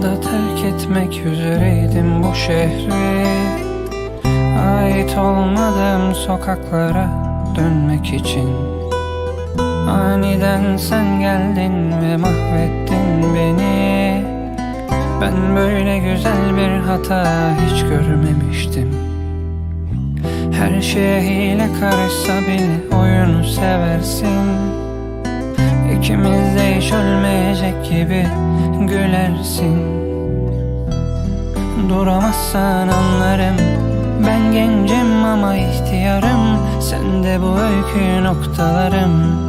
anda terk etmek üzereydim bu şehri. Ait olmadığım sokaklara dönmek için. Aniden sen geldin ve mahvettin beni. Ben böyle güzel bir hata hiç görmemiştim. Her şeye hile karışsa bile oyunu seversin İkimiz de hiç ölmeyecek gibi gülersin. Duramazsan anlarım. Ben gencim ama ihtiyarım. Sen de bu öykü noktalarım.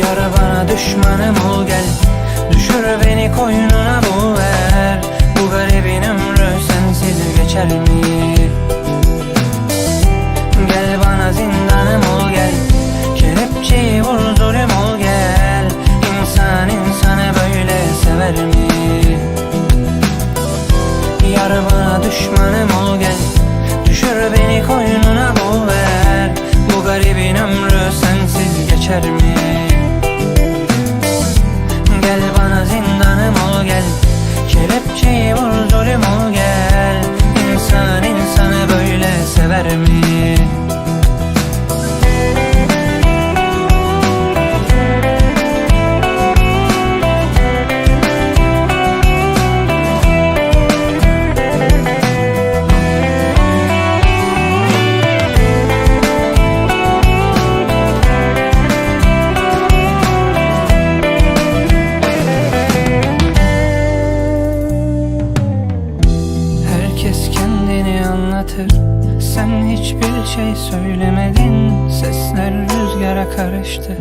Yar bana düşmanım ol gel. Düşür beni koynuna bu ver. Bu garibin ömrü sensiz geçer mi? Kelepçeyi vur zulüm şey söylemedin. Sesler rüzgara karıştı.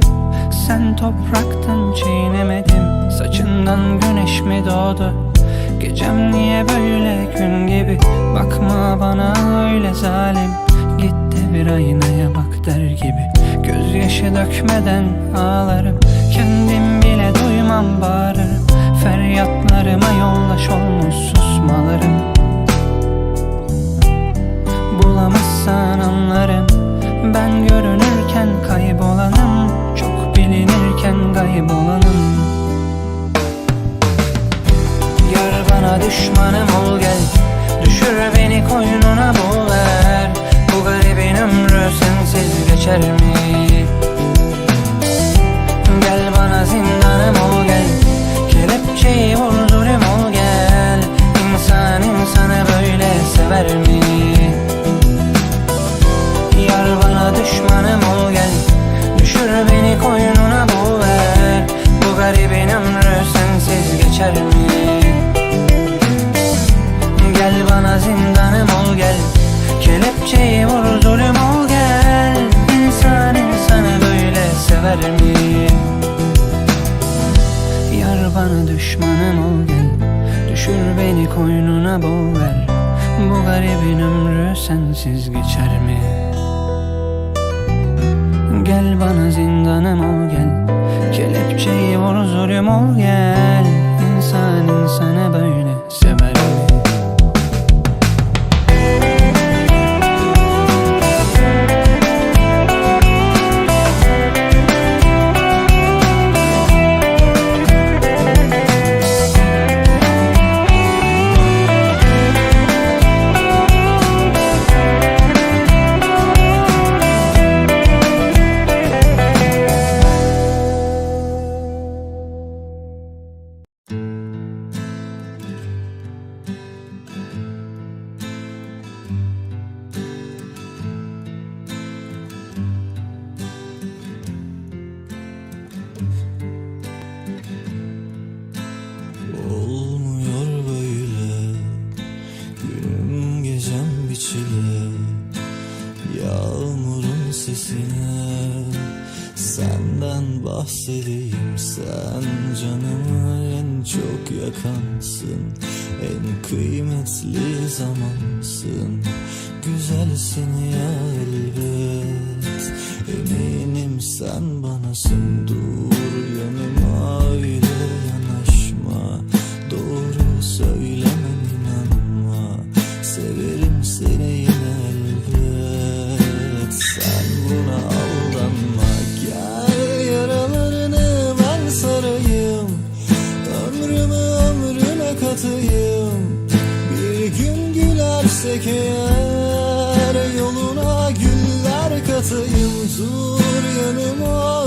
Sen topraktan çiğnemedim Saçından güneş mi doğdu? Gecem niye böyle gün gibi? Bakma bana öyle zalim. Git de bir aynaya bak der gibi. Gözyaşı dökmeden ağlarım. Kendim bile duymam sever mi? Yar bana düşmanım ol gel Düşür beni koynuna boğ ver Bu garibin ömrü sensiz geçer mi? Gel bana zindanım ol gel Kelepçeyi vur zulüm ol gel İnsan insanı böyle Bahsedeyim Sen canımı en çok yakansın. En kıymetli zamansın. Güzelsin ya gidersek eğer Yoluna güller katayım. Dur yanıma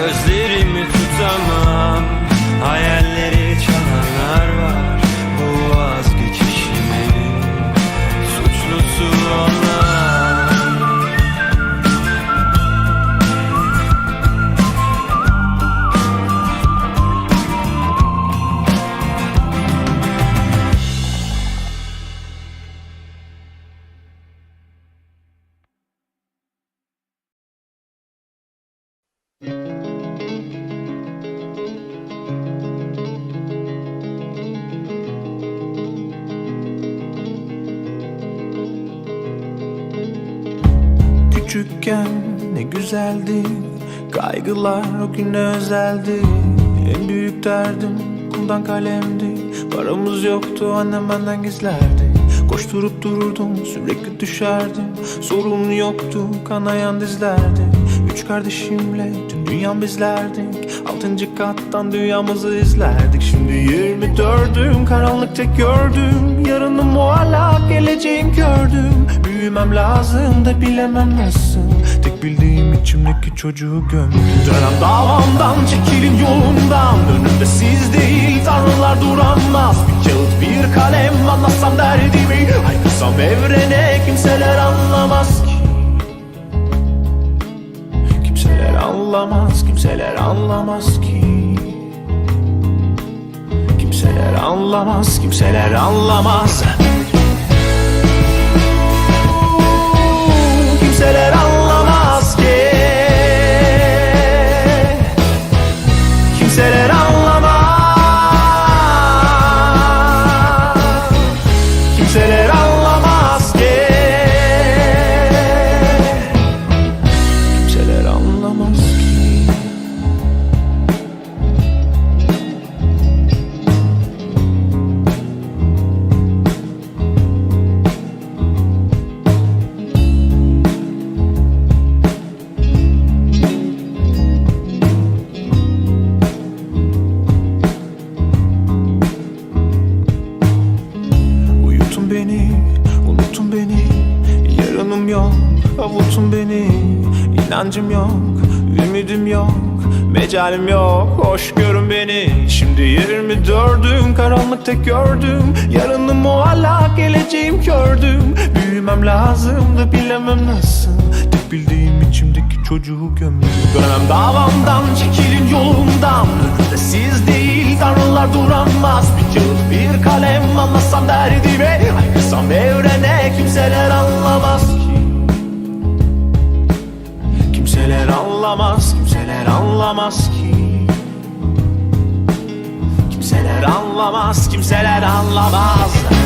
Onlar Sözlerimi tutamam Hayalleri çalanlar var. Bu vazgeçişimin Suçlusu onlar Küçükken ne güzeldi. Kaygılar o güne özeldi. En büyük derdim kumdan kalemdi. Paramız yoktu annem benden gizlerdi. Koşturup dururdum sürekli düşerdim. Sorun yoktu kanayan dizlerdi. Üç kardeşimle tüm dünyam bizlerdik. Altıncı kattan dünyamızı izlerdik. Şimdi 24'üm karanlık tek gördüm. Yarınım muallak geleceğim gördüm Büyümem lazım da bilemem nasıl. Tek bildiğim içimdeki çocuğu gömdüm. Dönem davamdan çekilin yolundan Önümde siz değil tanrılar duramaz Bir kağıt bir kalem anlatsam derdimi. Haykırsam evrene kimseler anlamaz ki. Kimseler anlamaz, kimseler anlamaz ki. Kimseler anlamaz, kimseler anlamaz Kimseler anlamaz ki. Kimseler anlamaz. Kimseler anlamaz Uyutun beni, unutun beni. Yarınım yok, avutun beni. İnancım yok, ümidim yok Mecalim yok, hoş görün beni. Şimdi 24'üm, karanlık tek gördüm. Yarınım muallak, geleceğim gördüm Büyümem lazım da bilemem nasıl. Tek bildiğim içimdeki çocuğu gömdüm. Dönemem davamdan, çekilin yolumdan. Önümde siz değil, tanrılar duramaz Bir kağıt, bir kalem anlasam derdimi Haykırsam evrene kimseler anlamaz ki. Kimseler anlamaz, kimseler anlamaz ki. Kimseler anlamaz, kimseler anlamaz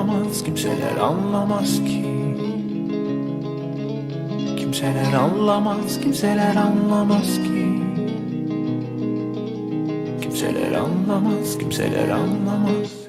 anlamaz, kimseler anlamaz ki. Kimseler anlamaz, kimseler anlamaz ki. Kimseler anlamaz, kimseler anlamaz